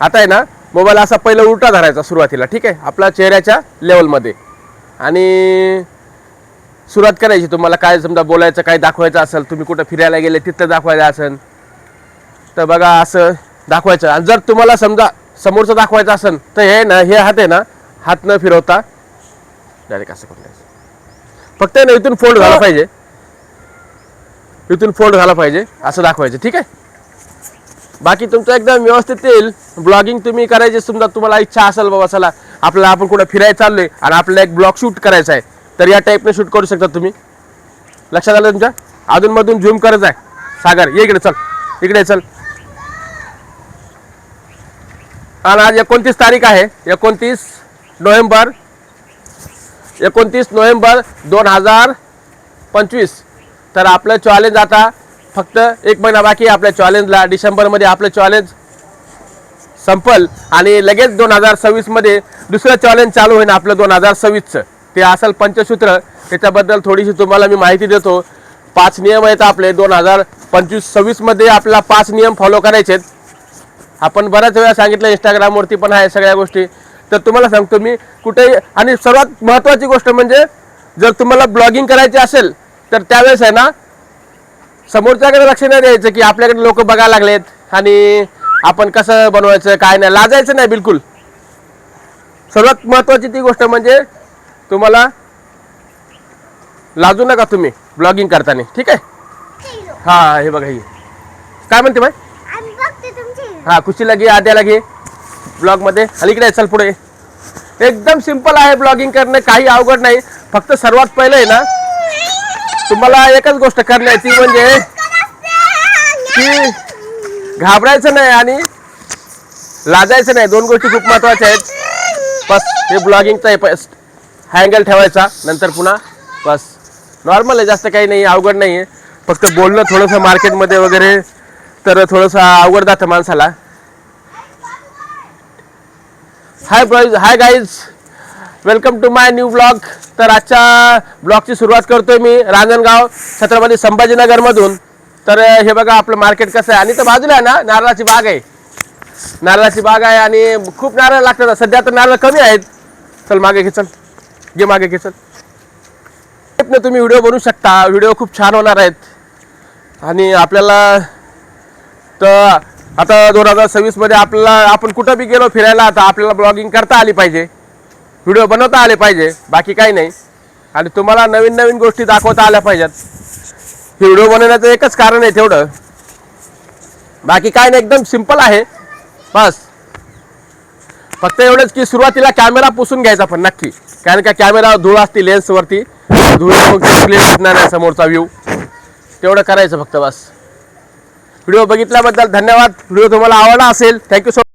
आता आहे ना मोबाईल असा पहिला उलटा धरायचा सुरुवातीला ठीक आहे? आपला चेहऱ्याच्या लेवलमध्ये आणि सुरुवात करायची तुम्हाला काय समजा बोलायचं काय दाखवायचं असेल तुम्ही कुठं फिरायला गेले तिथं दाखवायचं असेल तर बघा असं दाखवायचं. आणि जर तुम्हाला समजा समोरचं दाखवायचं असेल तर हे ना हे हात आहे ना हात न फिरवता डायरेक्ट असं करून द्यायचं. फक्त आहे ना इथून फोल्ड झाला पाहिजे. इथून फोल्ड झाला पाहिजे असं दाखवायचं ठीक आहे? बाकी तुमचं एकदम व्यवस्थित येईल. ब्लॉगिंग तुम्ही करायची समजा तुम्हाला इच्छा असेल बाबा चला आपल्याला आपण कुठं फिरायला चाललोय आणि आपल्याला एक ब्लॉग शूट करायचा आहे तर या टाईपने शूट करू शकता तुम्ही. लक्षात आलं तुमच्या? अधूनमधून झूम करत आहे सागर ये इकडे चल इकडे चल. आणि आज एकोणतीस तारीख आहे एकोणतीस नोव्हेंबर एकोणतीस नोव्हेंबर दोन हजार पंचवीस. तर आपलं चॅलेंज आता फक्त एक महिना बाकी आपल्या चॅलेंजला. डिसेंबरमध्ये आपलं चॅलेंज संपल आणि लगेच दोन हजार सव्वीसमध्ये दुसरं चॅलेंज चालू होईल आपलं दोन हजार सव्वीसचं. ते असेल पंचसूत्र. त्याच्याबद्दल थोडीशी तुम्हाला मी माहिती देतो. पाच नियम आहेत आपले. दोन हजार पंचवीस सव्वीसमध्ये आपला पाच नियम फॉलो करायचे आहेत. आपण बऱ्याच वेळा सांगितलं इंस्टाग्रामवरती पण आहे सगळ्या गोष्टी. तर तुम्हाला सांगतो मी कुठेही आणि सर्वात महत्त्वाची गोष्ट म्हणजे जर तुम्हाला ब्लॉगिंग करायची असेल तर त्यावेळेस आहे ना समोरच्याकडे लक्ष नाही द्यायचं की आपल्याकडे लोक बघायला लागलेत आणि आपण कसं बनवायचं काय नाही लाजायचं नाही बिलकुल. सर्वात महत्त्वाची ती गोष्ट म्हणजे तुम्हाला लाजू नका तुम्ही ब्लॉगिंग करताना ठीक आहे? हा हे बघा ही. काय म्हणते बाय हा खुशीला घे आद्याला घे ब्लॉगमध्ये. इकडे चल पुढे. एकदम सिंपल आहे ब्लॉगिंग करणं काही अवघड नाही. फक्त सर्वात पहिलं आहे ना तुम्हाला एकच गोष्ट करण्याची म्हणजे की घाबरायचं नाही आणि लाजायचं नाही. दोन गोष्टी खूप महत्त्वाच्या आहेत. बस हे ब्लॉगिंगचा आहे हँगल ठेवायचा. नंतर पुन्हा बस. नॉर्मल आहे जास्त काही नाही अवघड नाही आहे. फक्त बोलणं थोडंसं मार्केटमध्ये वगैरे तर थोडंसं अवघड जातं माणसाला. Hi boys hi guys welcome to my new blog. तर आजच्या ब्लॉगची सुरुवात करतोय मी रांजणगाव छत्रपती संभाजीनगरमधून. तर हे बघा आपलं मार्केट कसं आहे. आणि तर बाजूला आहे ना नारळाची बाग आहे. नारळाची बाग आहे आणि खूप नारळ लागतात. सध्या तर नारळ कमी आहेत. चल मागे घे चल. घे मागे घे चल. तुम्ही व्हिडिओ बनवू शकता. व्हिडिओ खूप छान होणार आहेत. आणि आपल्याला तर आता दोन हजार सव्वीसमध्ये आपल्याला आपण कुठं बी गेलो फिरायला तर आपल्याला ब्लॉगिंग करता आली पाहिजे. व्हिडिओ बनवता आले पाहिजे बाकी काही नाही. आणि तुम्हाला नवीन नवीन गोष्टी दाखवता आल्या पाहिजेत. हे व्हिडिओ बनवण्याचं एकच कारण आहे तेवढं. बाकी काय नाही एकदम सिंपल आहे. बस. फक्त एवढंच की सुरुवातीला कॅमेरा पुसून घ्यायचा पण नक्की. कारण का कॅमेरा धूळ असती लेन्सवरती धूळ मग क्लिअर दिसणार नाही समोरचा व्ह्यू तेवढं करायचं फक्त बस. व्हिडिओ बघितल्याबद्दल धन्यवाद. व्हिडिओ तुम्हाला आवडला असेल थँक्यू सो